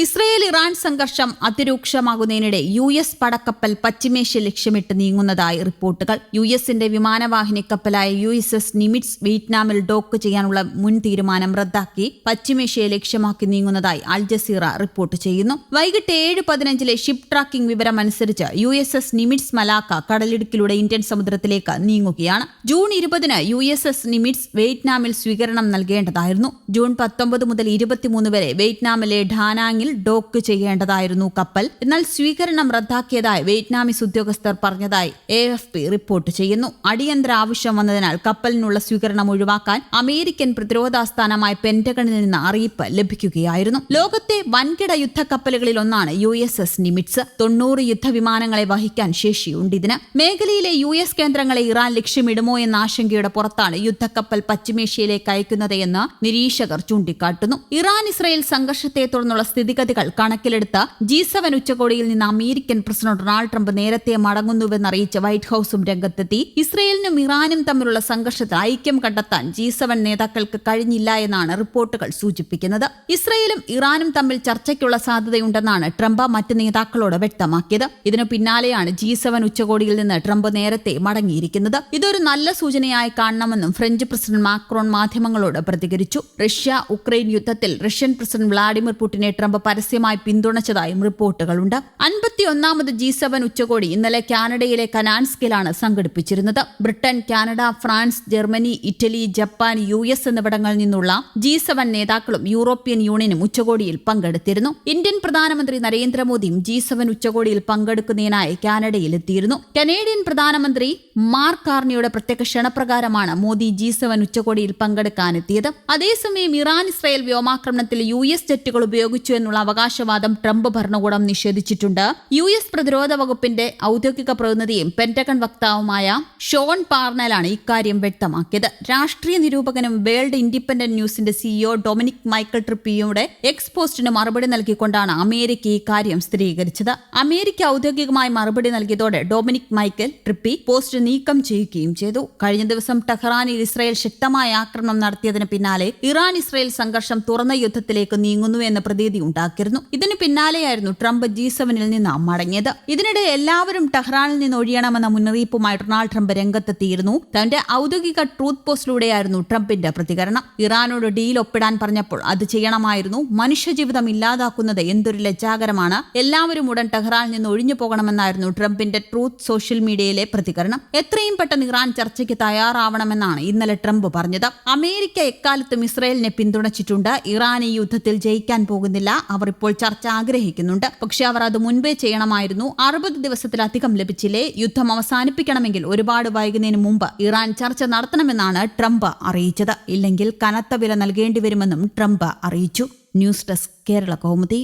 Israel Iran സംഘർഷം അതിരൂക്ഷമാകുന്നതിനിടെ U S പടക്കപ്പൽ പശ്ചിമേഷ്യ ലക്ഷ്യമിട്ട് നീങ്ങുന്നതായി റിപ്പോർട്ടുകൾ. യു എസിന്റെ വിമാനവാഹിനി കപ്പലായ യു എസ് എസ് നിമിറ്റ്സ് വിയറ്റ്നാമിൽ ഡോക്ക് ചെയ്യാനുള്ള മുൻ തീരുമാനം റദ്ദാക്കി പശ്ചിമേഷ്യയെ ലക്ഷ്യമാക്കി നീങ്ങുന്നതായി അൽ ജസീറ റിപ്പോർട്ട് ചെയ്യുന്നു. വൈകിട്ട് ഏഴ് പതിനഞ്ചിലെ ഷിപ്പ് ട്രാക്കിംഗ് വിവരം അനുസരിച്ച് U S S Nimitz Malacca കടലിടുക്കിലൂടെ Indian സമുദ്രത്തിലേക്ക് നീങ്ങുകയാണ്. ജൂൺ ഇരുപതിന് യു എസ് എസ് നിമിറ്റ്സ് വിയറ്റ്നാമിൽ സ്വീകരണം നൽകേണ്ടതായിരുന്നു. ജൂൺ പത്തൊമ്പത് മുതൽ ഇരുപത്തിമൂന്ന് വരെ വിയറ്റ്നാമിലെ ഡാനാങ് ടാങ്ങിൽ ഡോക്ക് ചെയ്യേണ്ടതായിരുന്നു കപ്പൽ. എന്നാൽ സ്വീകരണം റദ്ദാക്കിയതായി വിയറ്റ്നാമീസ് ഉദ്യോഗസ്ഥർ പറഞ്ഞതായി എ എഫ് പി റിപ്പോർട്ട് ചെയ്യുന്നു. അടിയന്തര ആവശ്യം വന്നതിനാൽ കപ്പലിനുള്ള സ്വീകരണം ഒഴിവാക്കാൻ അമേരിക്കൻ പ്രതിരോധാസ്ഥാനമായ പെന്റഗണിൽ നിന്ന് അറിയിപ്പ് ലഭിക്കുകയായിരുന്നു. ലോകത്തെ വൻകിട യുദ്ധക്കപ്പലുകളിൽ ഒന്നാണ് യു എസ് എസ് നിമിറ്റ്സ്. തൊണ്ണൂറ് യുദ്ധവിമാനങ്ങളെ വഹിക്കാൻ ശേഷിയുണ്ട് ഇതിന്. മേഖലയിലെ യു എസ് കേന്ദ്രങ്ങളെ ഇറാൻ ലക്ഷ്യമിടുമോ എന്ന ആശങ്കയുടെ പുറത്താണ് യുദ്ധക്കപ്പൽ പശ്ചിമേഷ്യയിലേക്ക് അയക്കുന്നത് എന്ന് നിരീക്ഷകർ ചൂണ്ടിക്കാട്ടുന്നു. ഇറാൻ ഇസ്രയേൽ സംഘർഷത്തെ തുടർന്നുള്ള സ്ഥിതി സ്ഥിതിഗതികൾ കണക്കിലെടുത്ത് ജി സെവൻ ഉച്ചകോടിയിൽ നിന്ന് അമേരിക്കൻ പ്രസിഡന്റ് ഡൊണാൾഡ് ട്രംപ് നേരത്തെ മടങ്ങുന്നുവെന്ന് അറിയിച്ച് വൈറ്റ് ഹൌസും രംഗത്തെത്തി. ഇസ്രയേലിനും ഇറാനും തമ്മിലുള്ള സംഘർഷത്തിൽ ഐക്യം കണ്ടെത്താൻ ജി സെവൻ നേതാക്കൾക്ക് കഴിഞ്ഞില്ല എന്നാണ് റിപ്പോർട്ടുകൾ സൂചിപ്പിക്കുന്നത്. ഇസ്രയേലും ഇറാനും തമ്മിൽ ചർച്ചയ്ക്കുള്ള സാധ്യതയുണ്ടെന്നാണ് ട്രംപ് മറ്റ് നേതാക്കളോട് വ്യക്തമാക്കിയത്. ഇതിനു പിന്നാലെയാണ് ജി സെവൻ ഉച്ചകോടിയിൽ നിന്ന് ട്രംപ് നേരത്തെ മടങ്ങിയിരിക്കുന്നത്. ഇതൊരു നല്ല സൂചനയായി കാണണമെന്നും ഫ്രഞ്ച് പ്രസിഡന്റ് മാക്രോൺ മാധ്യമങ്ങളോട് പ്രതികരിച്ചു. റഷ്യ ഉക്രൈൻ യുദ്ധത്തിൽ റഷ്യൻ പ്രസിഡന്റ് വ്ളാഡിമിർ പുടിനെ ട്രംപ് പരസ്യമായി പിന്തുണച്ചതായും റിപ്പോർട്ടുകളുണ്ട്. അൻപത്തിയൊന്നാമത് ജി സെവൻ ഉച്ചകോടി ഇന്നലെ കാനഡയിലെ കനാൻസ്കിലാണ് സംഘടിപ്പിച്ചിരുന്നത്. Britain Canada France Germany Italy Japan U S എന്നിവിടങ്ങളിൽ നിന്നുള്ള ജി സെവൻ നേതാക്കളും യൂറോപ്യൻ യൂണിയനും ഉച്ചകോടിയിൽ പങ്കെടുത്തിരുന്നു. ഇന്ത്യൻ പ്രധാനമന്ത്രി നരേന്ദ്രമോദിയും ജി സെവൻ ഉച്ചകോടിയിൽ പങ്കെടുക്കുന്നതിനായി കാനഡയിൽ എത്തിയിരുന്നു. കനേഡിയൻ പ്രധാനമന്ത്രി മാർക്ക് കാർണിയുടെ പ്രത്യേക ക്ഷണപ്രകാരമാണ് മോദി ജി സെവൻ ഉച്ചകോടിയിൽ പങ്കെടുക്കാനെത്തിയത്. അതേസമയം ഇറാൻ ഇസ്രായേൽ വ്യോമാക്രമണത്തിൽ യു എസ് ജെറ്റുകൾ ഉപയോഗിച്ചു എന്നുള്ള അവകാശവാദം ട്രംപ് ഭരണകൂടം നിഷേധിച്ചിട്ടുണ്ട്. യു എസ് പ്രതിരോധ വകുപ്പിന്റെ ഔദ്യോഗിക പ്രതിനിധിയും പെന്റഗൺ വക്താവുമായ ഷോൺ പാർണലാണ് ഇക്കാര്യം വ്യക്തമാക്കിയത്. രാഷ്ട്രീയ നിരൂപകനും വേൾഡ് ഇൻഡിപെൻഡന്റ് ന്യൂസിന്റെ സിഇഒ ഡൊമിനിക് മൈക്കിൾ ട്രിപ്പിയുടെ എക്സ് പോസ്റ്റിന് മറുപടി നൽകിക്കൊണ്ടാണ് അമേരിക്ക ഇക്കാര്യം കാര്യം സ്ഥിരീകരിച്ചത്. അമേരിക്ക ഔദ്യോഗികമായി മറുപടി നൽകിയതോടെ ഡൊമിനിക് മൈക്കൽ ട്രിപ്പി പോസ്റ്റ് നീക്കം ചെയ്യുകയും ചെയ്തു. കഴിഞ്ഞ ദിവസം ടെഹ്റാനിൽ ഇസ്രായേൽ ശക്തമായ ആക്രമണം നടത്തിയതിന് പിന്നാലെ ഇറാൻ ഇസ്രായേൽ സംഘർഷം തുറന്ന യുദ്ധത്തിലേക്ക് നീങ്ങുന്നു എന്ന പ്രതീതി ഉണ്ടാക്കിയിരുന്നു. ഇതിന് പിന്നാലെയായിരുന്നു ട്രംപ് ജി സെവനിൽ നിന്ന് മടങ്ങിയത്. ഇതിനിടെ എല്ലാവരും ടെഹ്റാനിൽ നിന്ന് ഒഴിയണമെന്ന മുന്നറിയിപ്പുമായി ഡൊണാൾഡ് ട്രംപ് രംഗത്തെത്തിയിരുന്നു. തന്റെ ഔദ്യോഗിക ട്രൂത്ത് പോസ്റ്റിലൂടെയായിരുന്നു ട്രംപിന്റെ പ്രതികരണം. ഇറാനോട് ഡീൽ ഒപ്പിടാൻ പറഞ്ഞപ്പോൾ അത് ചെയ്യണമായിരുന്നു. മനുഷ്യജീവിതം ഇല്ലാതാക്കുന്നത് എന്തൊരു ലജ്ജാകരമാണ്. എല്ലാവരും ഉടൻ ടെഹ്റാനിൽ നിന്ന് ഒഴിഞ്ഞു പോകണമെന്നായിരുന്നു ട്രംപിന്റെ ട്രൂത്ത് സോഷ്യൽ മീഡിയയിലെ പ്രതികരണം. എത്രയും പെട്ടെന്ന് ഇറാൻ ചർച്ചയ്ക്ക് തയ്യാറാവണമെന്നാണ് ഇന്നലെ ട്രംപ് പറഞ്ഞത്. അമേരിക്ക എക്കാലത്തും ഇസ്രയേലിനെ പിന്തുണച്ചിട്ടുണ്ട്. ഇറാൻ ഈ യുദ്ധത്തിൽ ജയിക്കാൻ പോകുന്നില്ല. അവർ ഇപ്പോൾ ചർച്ച ആഗ്രഹിക്കുന്നുണ്ട്. പക്ഷേ അവർ അത് മുൻപേ ചെയ്യണമായിരുന്നു. അറുപത് ദിവസത്തിലധികം ലഭിച്ചില്ലേ? യുദ്ധം അവസാനിപ്പിക്കണമെങ്കിൽ ഒരുപാട് വൈകുന്നതിന് മുമ്പ് ഇറാൻ ചർച്ച നടത്തണമെന്നാണ് ട്രംപ് അറിയിച്ചത്. ഇല്ലെങ്കിൽ കനത്ത വില നൽകേണ്ടി വരുമെന്നും ട്രംപ് അറിയിച്ചു. News desk Kerala Kaumudi.